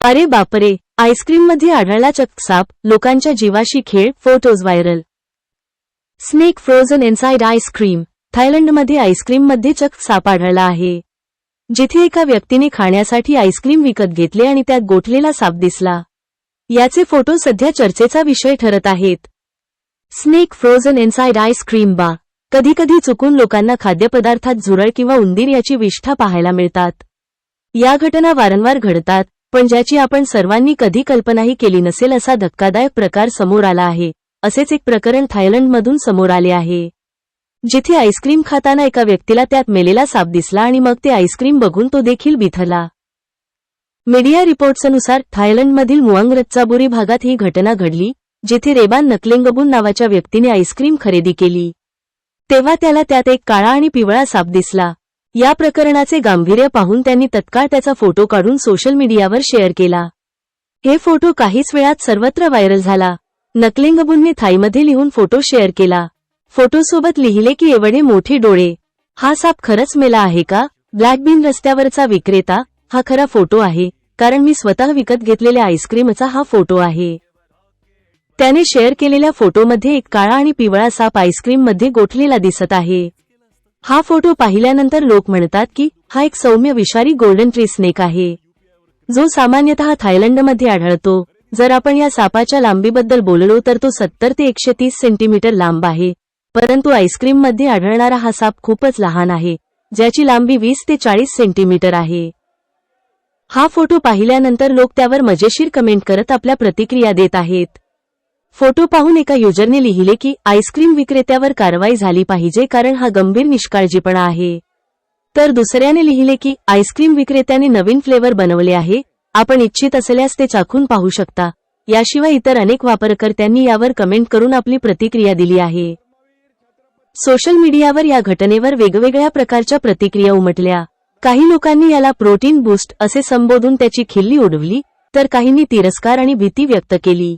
अरे बापरे आईस्क्रीममध्ये आढळला चकसाप लोकांच्या जीवाशी खेळ photos viral. Snake frozen inside ice cream थायलंडमध्ये आईस्क्रीममध्ये चकसाप आढळला आहे. जिथे एका व्यक्तीने खाण्यासाठी आईस्क्रीम विकत घेतले आणि त्यात गोठलेला साप दिसला. याचे फोटो सध्या चर्चेचा विषय ठरत आहेत. स्नेक फ्रोझन इनसाइड आईस्क्रीम बा. कधीकधी चुकून लोकांना खाद्यपदार्थात झुरळ किंवा उंदीर याची विष्ठा पाहायला मिळतात. या घटना वारंवार घडतात पण ज्याची आपण सर्वांनी कधी कल्पनाही केली नसेल असा धक्कादायक प्रकार समोर आला आहे. असेच एक प्रकरण थायलंडमधून समोर आले आहे. जिथे आईस्क्रीम खाताना एका व्यक्तीला त्यात मेलेला साप दिसला आणि मग ते आईस्क्रीम बघून तो देखील बिथरला. मीडिया रिपोर्ट्सनुसार थायलंडमधील मुआंग रत्चाबुरी भागात ही घटना घडली जिथे रेबान नकलेंगबून नावाच्या व्यक्तीने आईस्क्रीम खरेदी केली. तेव्हा त्याला त्यात एक काळा आणि पिवळा साप दिसला. या प्रकरणाचे गांभीर्य पाहून त्यांनी तत्काळ त्याचा फोटो काढून सोशल मीडियावर शेअर केला. हे फोटो काहीच वेळात सर्वत्र व्हायरल झाला. नकलिंगबूंनी थाईमध्ये लिहून फोटो शेअर केला. फोटोसोबत लिहिले की एवढे मोठे डोळे. हा साप खरंच मेला आहे का? ब्लॅकबीन रस्त्यावरचा विक्रेता हा खरा फोटो आहे कारण मी स्वतः विकत घेतलेल्या आईस्क्रीमचा हा फोटो आहे. त्याने शेअर केलेल्या फोटोमध्ये एक काळा आणि पिवळा साप आईस्क्रीममध्ये गोठलेला दिसत आहे. हा फोटो पाहिल्यानंतर लोक म्हणतात की हा एक सौम्य विषारी गोल्डन ट्री स्नेक आहे. जो सामान्यतः थायलंडमध्ये आढळतो. जर आपण या सापाच्या लांबीबद्दल बोललो तर तो सत्तर ते एकशे तीस सेंटीमीटर लांब आहे. परंतु आईस्क्रीममध्ये आढळणारा हा साप खूपच लहान आहे ज्याची लांबी वीस ते चाळीस सेंटीमीटर आहे. हा फोटो पाहिल्यानंतर लोक त्यावर मजेशीर कमेंट करत आपल्या प्रतिक्रिया देत आहेत. फोटो पाहून एका युजरने लिहिले की आईस्क्रीम विक्रेत्यावर कारवाई झाली पाहिजे कारण हा गंभीर निष्काळजीपणा आहे. तर दुसऱ्याने लिहिले की आईस्क्रीम विक्रेत्याने नवीन फ्लेवर बनवले आहे आपण इच्छित असल्यास ते चाखून पाहू शकता. याशिवाय इतर अनेक वापरकर्त्यांनी यावर कमेंट करून आपली प्रतिक्रिया दिली आहे. सोशल मीडियावर या घटनेवर वेगवेगळ्या प्रकारच्या प्रतिक्रिया उमटल्या. काही लोकांनी याला प्रोटीन बूस्ट असे संबोधून त्याची खिल्ली उडवली तर काहींनी तिरस्कार आणि भीती व्यक्त केली.